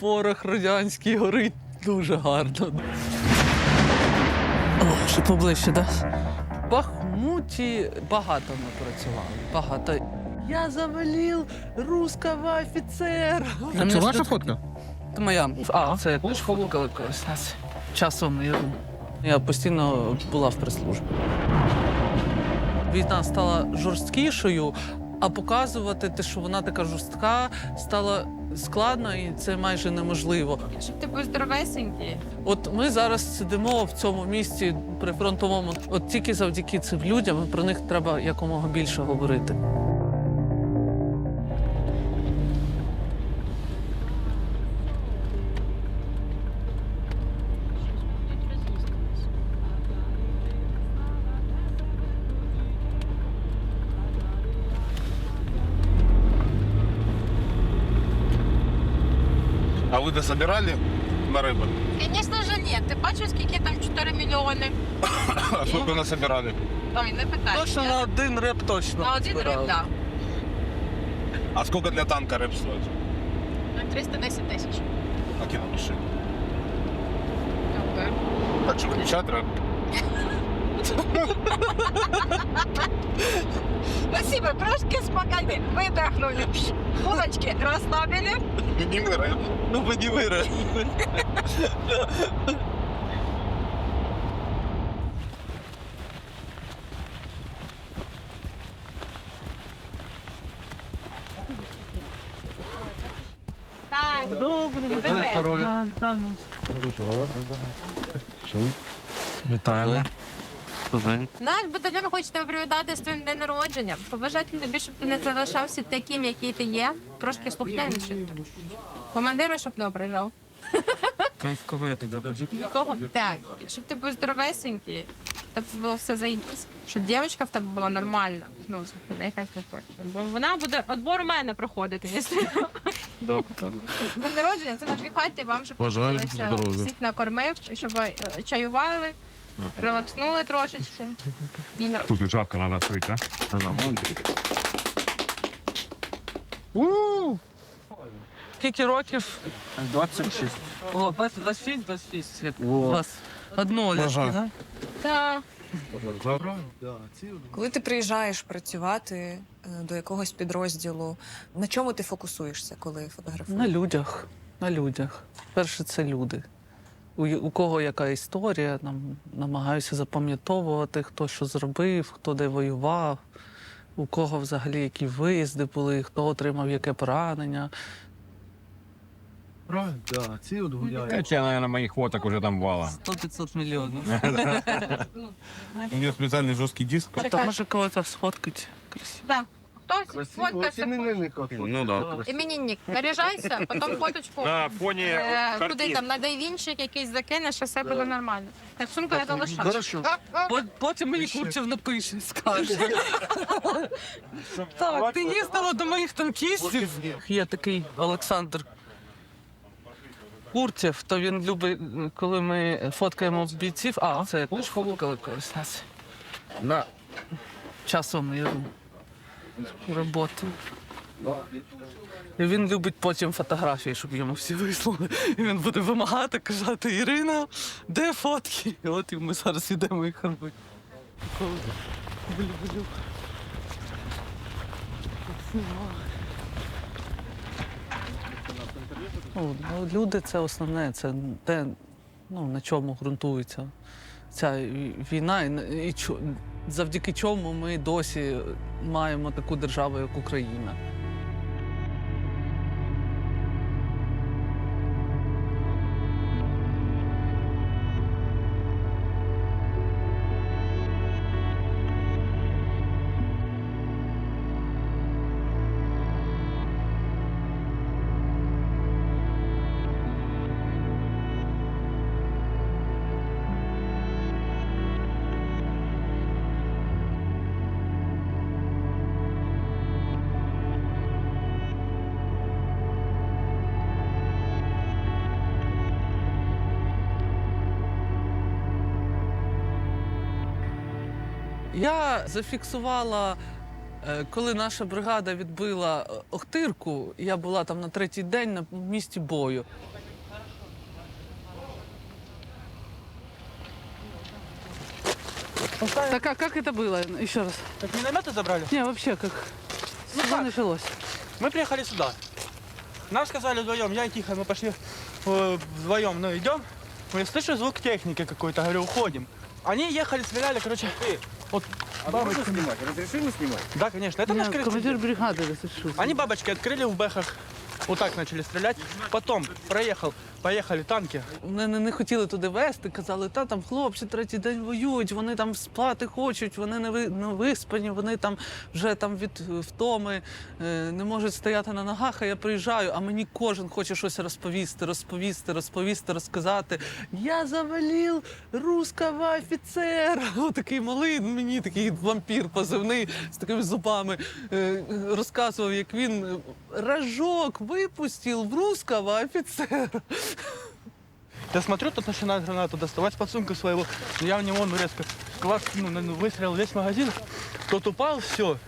порох радянський горить дуже гарно. О, ще поближче, так? В Бахмуті багато ми працювали. Багато. Я завалив русского офіцера. Це ваша фотка? Це моя. А, це коли колись нас. Часом я, я постійно була в прес-службі. Війна стала жорсткішою, а показувати те, що вона така жорстка, стало складно і це майже неможливо. Щоб ти був здоровесенький. От ми зараз сидимо в цьому місці прифронтовому. От тільки завдяки цим людям про них треба якомога більше говорити. А вы дособирали на рыбу? Звісно ж, ні. Ти бачиш, скільки там 4 мільйони? А сколько насобирали? Ой, не питай. Точно на один реп точно. На один збирали. риб, так. А сколько для танка рыб стоит? На 310 тисяч. На киномашине. Так что включать рыб? Спасибо, трошки спокійно. Видихнули. Булочки розслабили. Минимый рыб. Ну, мені вире. Так. Вітаємо. Наш батальйон хоче тебе привітати з твоїм днем народження. Побажати тобі, щоб ти не залишався таким, який ти є, трошки слухнянішим. Командиру, щоб не ображав. Кайфкове ти Кого? Так, щоб ти був здоровесенький, щоб було все заїбись. Щоб дівчинка в тебе була нормальна. Ну, нехай не хоче. Бо вона буде відбор у мене проходити, якщо. День народження це на дві хаті, вам щоб Бажаю здоров'я. всіх накормив, щоб е, чаювали, релакснули трошечки. Тут жарко надо открыть, да? Скільки років? 26. О, 20, 26, 26. Як у вас одно ляшки, да? Та Коли ти приїжджаєш працювати е, до якогось підрозділу, на чому ти фокусуєшся, коли фотографуєш? На людях. На людях. Перше, це люди. У, у кого яка історія, нам намагаюся запам'ятовувати, хто що зробив, хто де воював, у кого взагалі які виїзди були, хто отримав яке поранення. Правильно, да, ці от гуляють. Хотя, наверное, моих фоток уже там вала. 100-500 мільйонів. У меня специальный жесткий диск. Тобто може когось сфоткати. Красиво. Хтось фоткався. Ну да. Іменінник, наряжайся, потім фоточку. На фоне Е, Куди там на дайвінчик якийсь закинеш, і все буде нормально. Так сумку я залишаю. Хорошо. Потім мені Курчев напише, скаже. Так, ти їздила до моїх танкістів. Є такий Олександр Курцев, то він любить, коли ми фоткаємо бійців. А, це коли колись нас. На часом я роботу. І він любить потім фотографії, щоб йому всі вислали. І він буде вимагати, казати, Ірина, де фотки? І от і ми зараз йдемо їх робити. Ну, люди це основне, це те, ну, на чому ґрунтується ця війна, і, і завдяки чому ми досі маємо таку державу, як Україна. Я зафіксувала Е, Коли наша бригада відбила е, Охтирку, я була там на третій день на місці бою. Так а как это было? Еще раз. Так минометы забрали? Не, вообще как? Ну Что как? началось? Мы приехали сюда. Нам сказали вдвоем, я и Тихо, мы пошли э, вдвоем, ну идем. Я слышу звук техники какой-то, говорю, уходим. Они ехали, стреляли, короче, вот бабочки. снимать? Разрешили снимать? Да, конечно, это наш Меня корреспондент. командир бригады разрешил. Они бабочки открыли в бэхах, вот так начали стрелять. Потом проехал, поехали танки. Мене не хотіли туди вести, казали, та там хлопці третій день воюють, вони там спати хочуть, вони не, ви, не виспані, вони там вже там від е, втоми е, не можуть стояти на ногах, а я приїжджаю, а мені кожен хоче щось розповісти, розповісти, розповісти, розказати. Я завалив русского офіцера. Отакий малий, мені такий вампір позивний з такими зубами. е, Розказував, як він рожок випустив в русского офіцера. Я смотрю, тут начинают гранату доставать под сумку своего. Я в него ну, резко класс, ну, ну, выстрелил весь магазин. Тот упал, все.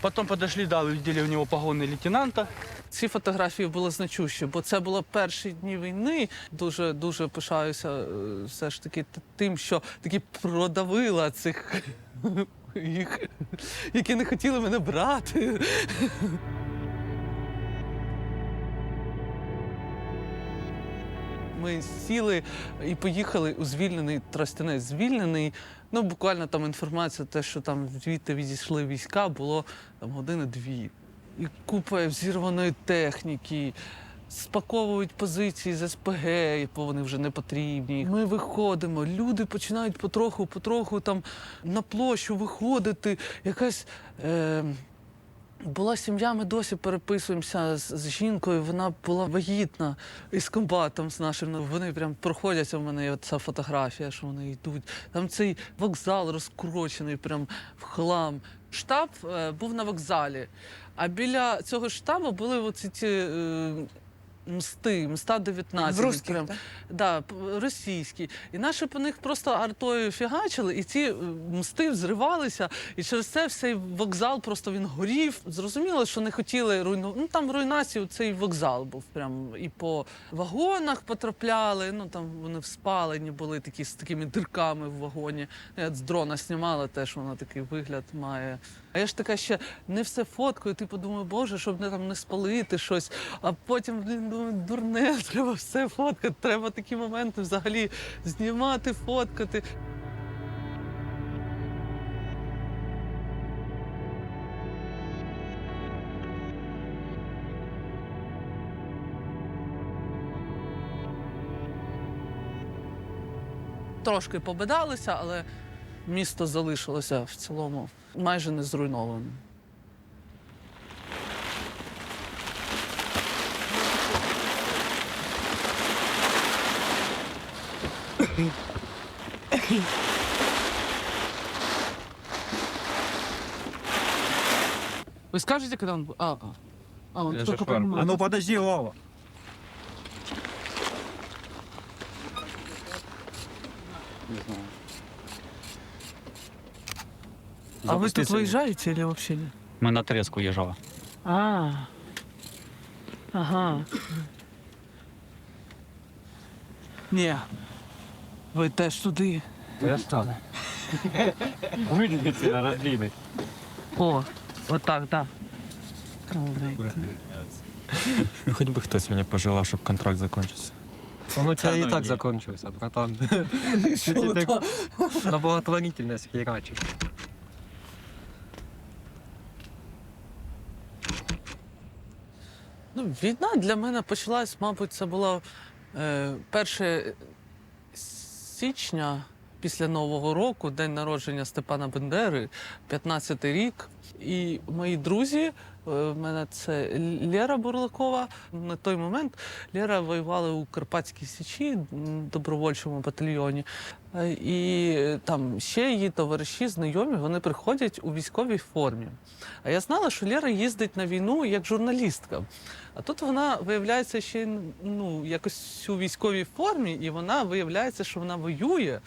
Потом подошли, да, увидели у него погоны лейтенанта. Ці фотографії були значущі, бо це було перші дні війни. Дуже дуже пишаюся е, все ж таки тим, що таки продавила цих їх, які не хотіли мене брати. Ми сіли і поїхали у звільнений Тростянець. Звільнений. Ну, буквально там інформація, те, що там звідти відійшли війська, було там години-дві. І купа взірваної техніки. Спаковують позиції з СПГ, бо вони вже не потрібні. Ми виходимо, люди починають потроху, потроху там на площу виходити. Якась е, була сім'я, ми досі переписуємося з, з жінкою. Вона була вагітна із комбатом з нашим. Ну, Вони прям проходяться. У мене ця фотографія, що вони йдуть. Там цей вокзал розкручений, прям в хлам. Штаб е, був на вокзалі, а біля цього штабу були оці ці. Е, Мсти, мста 19. В русських, прям. так? Да, російські. І наші по них просто артою фігачили, і ці е, мсти взривалися. І через це цей вокзал просто він горів. Зрозуміло, що не хотіли руйнувати. Ну там руйнацію цей вокзал був. Прям і по вагонах потрапляли. Ну там вони вспалені були такі з такими дирками в вагоні. Я з дрона знімала теж, вона такий вигляд має. А я ж така ще не все фоткаю. Типу думаю, боже, щоб не там не спалити щось. А потім думаю, дурне, треба все фоткати. Треба такі моменти взагалі знімати, фоткати. Трошки побидалися, але місто залишилося в цілому майже не зруйнованим. Вы скажете, когда он... А, а. а он только понимает. А ну подожди, Вова. А вы тут выезжаете или вообще нет? Ми на треску їжджали. А. Ага. Ні. Ви теж туди. Я стану. Видите, на розліни. О, отак, так. Хоть бы хтось мені пожелав, щоб контракт закончився. Он у тебя Да и ну так не. закончился, братан. Ты так на благотворительность херачишь. Ну, війна для мене почалась, мабуть, це було е, 1 січня після Нового року, день народження Степана Бендери, 15-й рік. І мої друзі, е, в мене це Лера Бурлакова. На той момент Лера воювала у Карпатській Січі, добровольчому батальйоні. Е, І е, там ще її товариші, знайомі, вони приходять у військовій формі. А я знала, що Лера їздить на війну як журналістка. А тут вона виявляється ще ну, якось у військовій формі, і вона виявляється, що вона воює.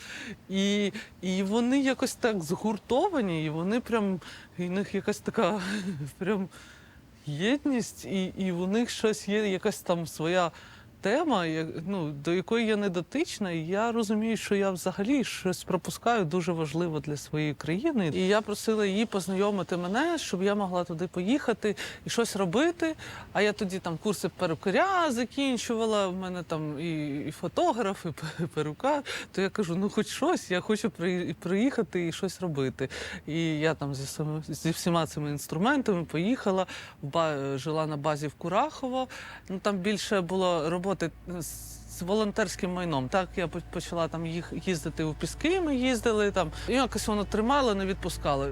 І, і вони якось так згуртовані, і вони прям і в них якась така прям єдність, і, і у них щось є, якась там своя тема, ну, до якої я не дотична, і я розумію, що я взагалі щось пропускаю дуже важливе для своєї країни. І я просила її познайомити мене, щоб я могла туди поїхати і щось робити. А я тоді там курси перукаря закінчувала. В мене там і, і фотограф, і пе- перукар. То я кажу: ну хоч щось, я хочу приїхати і щось робити. І я там зі, зі всіма цими інструментами поїхала, жила на базі в Курахово. Ну там більше було роботи з з волонтерським майном. Так я почала там їх їздити у піски. Ми їздили там. І якось воно тримало, не відпускало.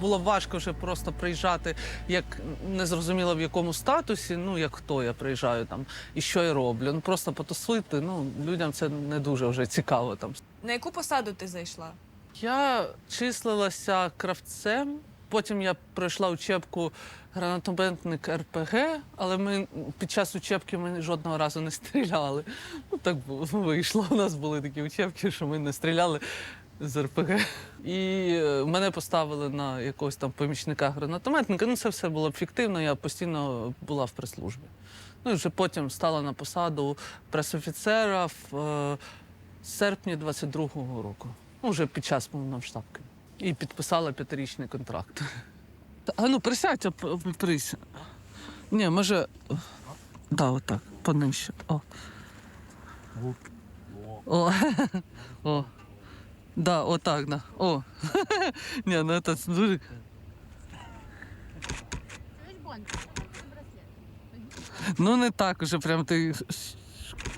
Було важко вже просто приїжджати, як незрозуміло в якому статусі, ну як хто я приїжджаю там і що я роблю. Ну просто потусити. Ну людям це не дуже вже цікаво там. На яку посаду ти зайшла? Я числилася кравцем. Потім я пройшла учебку гранатометник РПГ, але ми під час учебки ми жодного разу не стріляли. Ну так вийшло. У нас були такі учебки, що ми не стріляли з РПГ. І е, мене поставили на якогось там помічника гранатометника. Ну це все було фіктивно. Я постійно була в прес-службі. Ну і вже потім стала на посаду пресофіцера в е, серпні 22-го року. Ну, вже під час повномасштабки. І підписала п'ятирічний контракт. А ну присядь. Ні, може. Да, отак, понижче. О. О. О. Да, отак, да. О. Ні, ну це дуже. Ну, не так уже, прям ти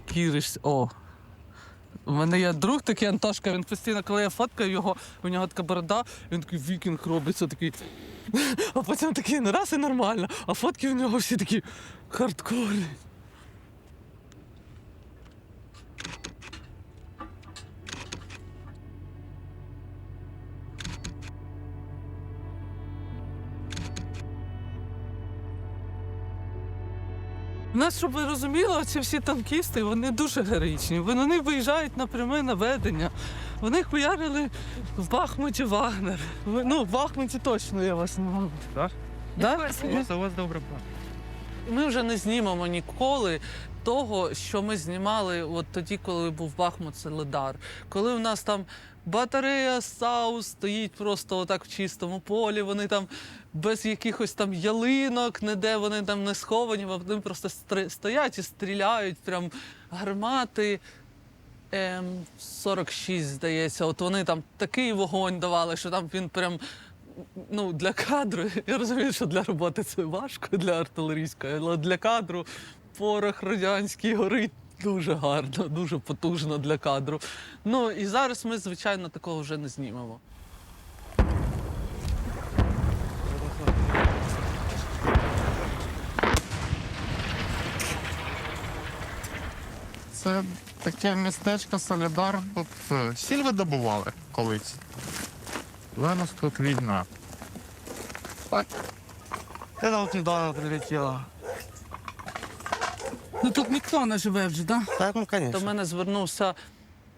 шкіришся. О. У мене є друг такий Антошка, він постійно, коли я фоткаю його, у нього така борода, він такий вікінг робиться, такий. А потім такий ну раз і нормально, а фотки у нього всі такі хардкорні. У нас, щоб ви розуміли, ці всі танкісти, вони дуже героїчні. Вони виїжджають на пряме наведення. Вони хуярили в Бахмуті Вагнер. Ну, в Бахмуті точно я вас не можу. Так? Да? У вас, добра добре. Ми вже не знімемо ніколи того, що ми знімали от тоді, коли був Бахмут Солидар. Коли у нас там батарея САУ стоїть просто отак в чистому полі, вони там без якихось там ялинок, ніде вони там не сховані, вони просто стоять і стріляють, прям гармати. М46, здається, от вони там такий вогонь давали, що там він прям ну, для кадру. Я розумію, що для роботи це важко для артилерійської, але для кадру порох радянський горить дуже гарно, дуже потужно для кадру. Ну і зараз ми, звичайно, такого вже не знімемо. Це таке містечко Солідар. Тут е, сіль видобували колись. Нас тут війна. Так. Это от недавно прилетіла. Ну тут ніхто не живе вже, так? Да? Так, ну, До мене звернувся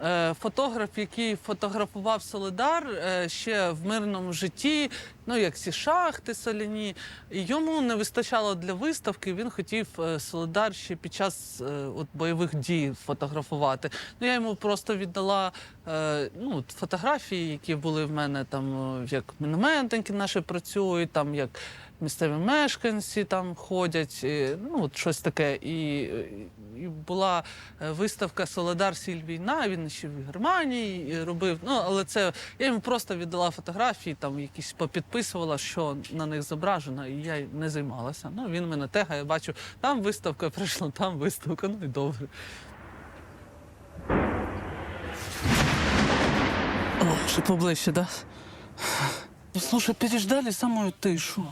е, фотограф, який фотографував Солидар е, ще в мирному житті, ну як ці шахти соляні. І йому не вистачало для виставки. Він хотів е, Солидар ще під час е, от, бойових дій фотографувати. Ну я йому просто віддала е, ну, фотографії, які були в мене там, як мінометники наші працюють, там як місцеві мешканці там ходять, ну от щось таке. І, і була виставка Солодар Сіль війна. Він ще в Германії робив. Ну але це я йому просто віддала фотографії, там якісь попідписувала, що на них зображено, і я й не займалася. Ну він мене тегає, бачу, там виставка прийшла, там виставка. Ну і добре. О, ще поближче, да? Слушай, переждали самую тишу.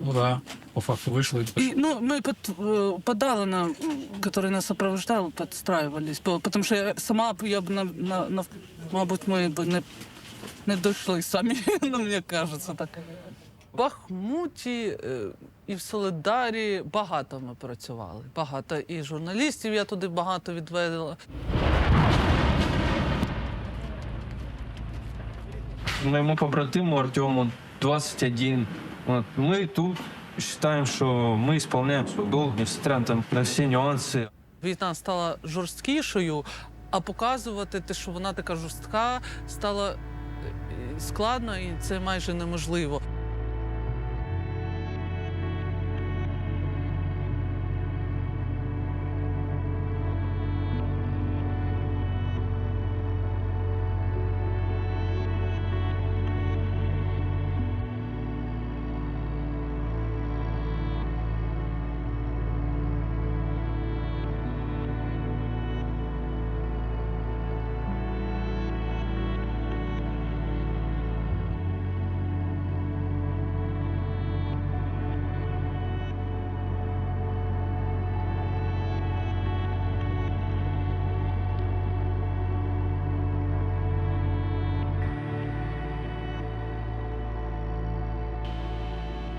Ну да. По факту вийшли. И, ну, мы под, э, подала на, м, который нас сопровождал, подстраивались. По- Потому что я сама б я б на, на, на мабуть, ми б не, не дійшли самі, ну, мені кажеться так. В Бахмуті е, і в Солидарі багато ми працювали. Багато. І журналістів я туди багато відведила. моему побратиму Артему 21. Вот. Мы тут считаем, что мы исполняем свой долг, несмотря там, на все нюансы. Війна стала жорсткішою, а показувати те, що вона така жорстка, стало е, е, складно і це майже неможливо.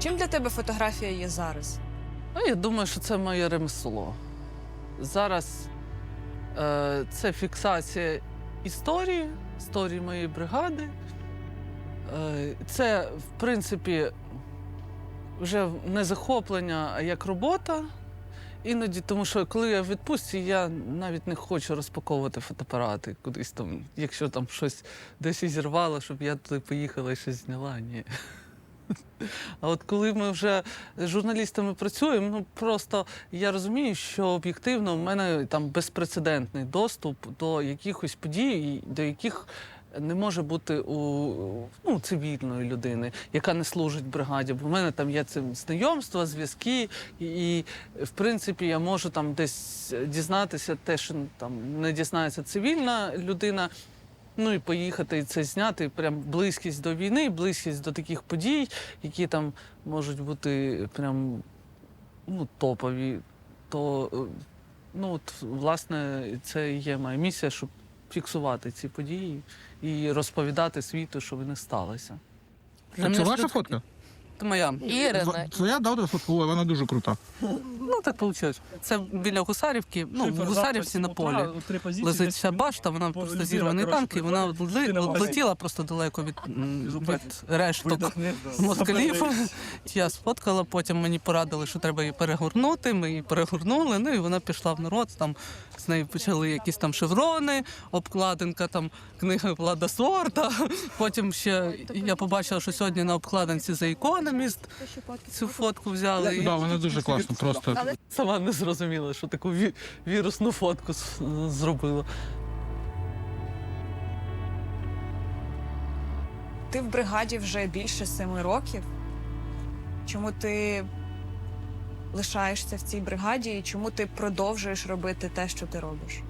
Чим для тебе фотографія є зараз? Ну, я думаю, що це моє ремесло. Зараз е, це фіксація історії, історії моєї бригади. Е, це, в принципі, вже не захоплення, а як робота. Іноді, тому що коли я в відпустці, я навіть не хочу розпаковувати фотоапарати кудись там, якщо там щось десь і зірвало, щоб я туди поїхала і щось зняла. Ні. А от коли ми вже з журналістами працюємо, ну просто я розумію, що об'єктивно в мене там безпрецедентний доступ до якихось подій, до яких не може бути у ну, цивільної людини, яка не служить бригаді. Бо в мене там є цим знайомства, зв'язки, і, і в принципі я можу там десь дізнатися те, що там не дізнається цивільна людина. Ну і поїхати і це зняти. Прям близькість до війни, близькість до таких подій, які там можуть бути прям ну, топові. То е, ну, от, власне, це і є моя місія, щоб фіксувати ці події і розповідати світу, що вони сталися. Це, Це ваша фотка? Це моя. Ірина. Твоя да, фотка, вона дуже крута. Ну так вийшло. Це біля Гусарівки. Ну, в Гусарівці на полі. Лежить ця башта, вона просто зірваний танк, і вона летіла просто далеко від, від решток москалів. Я сфоткала, потім мені порадили, що треба її перегорнути. Ми її перегорнули, ну і вона пішла в народ. Там з нею почали якісь там шеврони, обкладинка, там книга Влада Сорта. Потім ще я побачила, що сьогодні на обкладинці за Economist цю фотку взяли. Да, вона дуже класна, просто. Сама не зрозуміла, що таку ві- вірусну фотку зробила. Ти в бригаді вже більше семи років. Чому ти лишаєшся в цій бригаді і чому ти продовжуєш робити те, що ти робиш?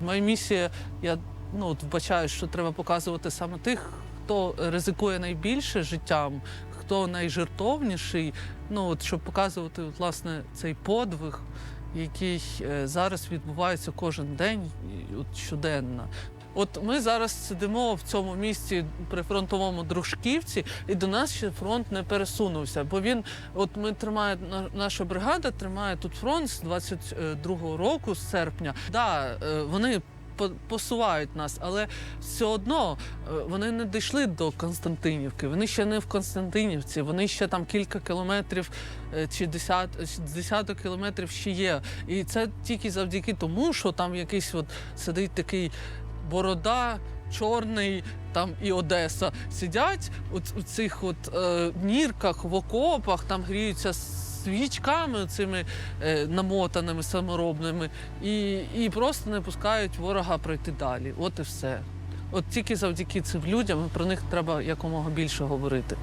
Моя місія, я ну, от вбачаю, що треба показувати саме тих, хто ризикує найбільше життям, хто найжертовніший. Ну, от, щоб показувати от, власне, цей подвиг, який е, зараз відбувається кожен день, от, щоденно. От ми зараз сидимо в цьому місці при фронтовому Дружківці, і до нас ще фронт не пересунувся. Бо він, от ми тримає на- наша бригада тримає тут фронт з 22-го року, з серпня. Да, е, вони посувають нас, але все одно е, вони не дійшли до Константинівки. Вони ще не в Константинівці. Вони ще там кілька кілометрів е, чи десят, десяток кілометрів ще є. І це тільки завдяки тому, що там якийсь от сидить такий борода Чорний там і Одеса сидять у, у цих от е, нірках в окопах, там гріються свічками цими е, намотаними саморобними, і, і просто не пускають ворога пройти далі. От і все. От тільки завдяки цим людям про них треба якомога більше говорити.